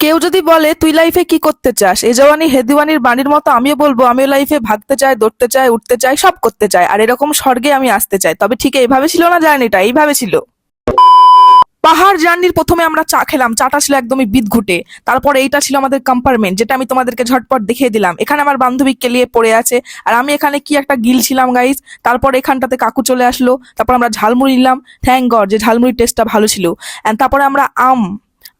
কেউ যদি বলে, তুই লাইফে কি করতে চাস? এ জওয়ানি হেদিওয়ানির বাণীর মতো, আমিও বলব, আমিও লাইফে ভাগতে চাই, দৌড়তে চাই, উঠতে চাই, সব করতে চাই। আর এরকম স্বর্গে আমি আসতে চাই। তবে ঠিক এইভাবে ছিল না জার্নিটা? এইভাবে ছিল। পাহাড় জার্নির প্রথমে আমরা চা খেলাম। চাটা ছিল একদমই বিদ বিদঘুটে। তারপর এইটা ছিল আমাদের কম্পার্টমেন্ট যেটা আমি তোমাদেরকে ঝটপট দেখিয়ে দিলাম। এখানে আমার বান্ধবী কেলিয়ে পড়ে আছে। আর আমি এখানে কি একটা গিল ছিলাম গাইজ তারপর এখানটাতে কাকু চলে আসলো। তারপর আমরা ঝালমুড়ি নিলাম। থ্যাংক গড যে ঝালমুড়ির টেস্টটা ভালো ছিল। অ্যান্ড তারপরে আমরা আম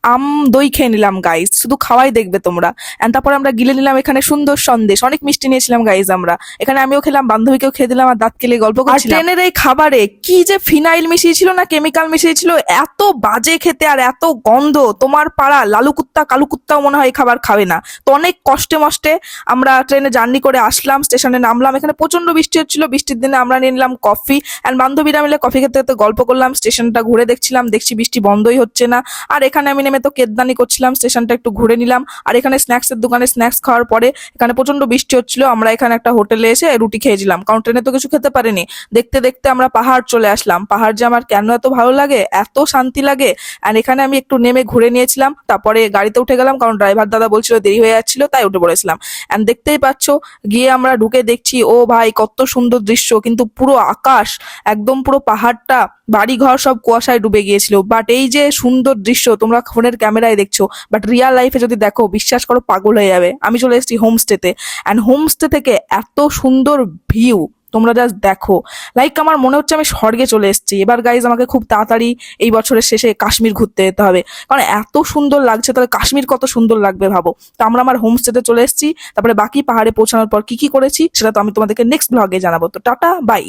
আম দই খেয়ে নিলাম গাইজ শুধু খাওয়াই দেখবে তোমরা। অ্যান্ড তারপরে আমরা গিলে নিলাম এখানে সুন্দর সন্দেশ। অনেক মিষ্টি নিয়েছিলাম গাইজ আমরা। এখানে আমিও খেলাম বান্ধবীকেও খেয়ে দিলাম আর দাঁত কেলে গল্প করছিলাম। ট্রেনের এই খাবারে কি যে ফিনাইল মিশিয়েছিল না কেমিক্যাল মিশিয়েছিল এত বাজে খেতে আর এত গন্ধ। তোমার পাড়া লালু কুত্তা কালু কুত্তাও মনে হয় খাবার খাবে না। তো অনেক কষ্টে মষ্টে আমরা ট্রেনে জার্নি করে আসলাম স্টেশনে নামলাম। এখানে প্রচণ্ড বৃষ্টি হচ্ছিল। বৃষ্টির দিনে আমরা নিয়ে নিলাম কফি। অ্যান্ড বান্ধবীরা মিলে কফি খেতে খেতে গল্প করলাম স্টেশনটা ঘুরে দেখছিলাম। দেখছি বৃষ্টি বন্ধই হচ্ছে না। আর এখানে আমি নেমে তো কেদদানি করছিলাম, স্টেশনটা একটু ঘুরে নিলাম। আর এখানে স্ন্যাক্স এর দোকানে স্ন্যাক্স খাওয়ার পরে এখানে প্রচণ্ড বৃষ্টি হচ্ছিল, আমরা এখানে একটা হোটেলে এসে রুটি খেয়েছিলাম কারণ ট্রেনে তো কিছু খেতে পারিনি। দেখতে দেখতে আমরা পাহাড় চলে আসলাম। পাহাড় যে আমার কেন এত ভালো লাগে, এত শান্তি লাগে। আর এখানে আমি একটু নেমে ঘুরে নিয়েছিলাম, তারপরে গাড়িতে উঠে গেলাম, কারণ ড্রাইভার দাদা বলছিল দেরি হয়ে যাচ্ছিল, তাই উঠে পড়েছিলাম। অ্যান্ড দেখতেই পাচ্ছ, গিয়ে আমরা ঢুকে দেখছি, ও ভাই কত সুন্দর দৃশ্য, কিন্তু পুরো আকাশ, একদম পুরো পাহাড়টা বাড়ি ঘর সব কুয়াশায় ডুবে গিয়েছিল। বাট এই যে সুন্দর দৃশ্য, তোমরা ফোনের ক্যামেরায় দেখছ বাট রিয়াল লাইফে যদি দেখো, বিশ্বাস করো পাগল হয়ে যাবে। আমি চলে এসেছি হোমস্টেতে অ্যান্ড হোমস্টে থেকে এত সুন্দর ভিউ তোমরা জাস্ট দেখো। লাইক আমার মনে হচ্ছে আমি স্বর্গে চলে এসেছি। এবার গাইজ আমাকে খুব তাড়াতাড়ি এই বছরের শেষে কাশ্মীর ঘুরতে যেতে হবে। কারণ এত সুন্দর লাগছে, তাহলে কাশ্মীর কত সুন্দর লাগবে ভাবো। তো আমরা আমার হোমস্টেতে চলে এসেছি। তারপরে বাকি পাহাড়ে পৌঁছানোর পর কি কি করেছি, সেটা তো আমি তোমাদেরকে নেক্সট ব্লগে জানাব। তো টাটা বাই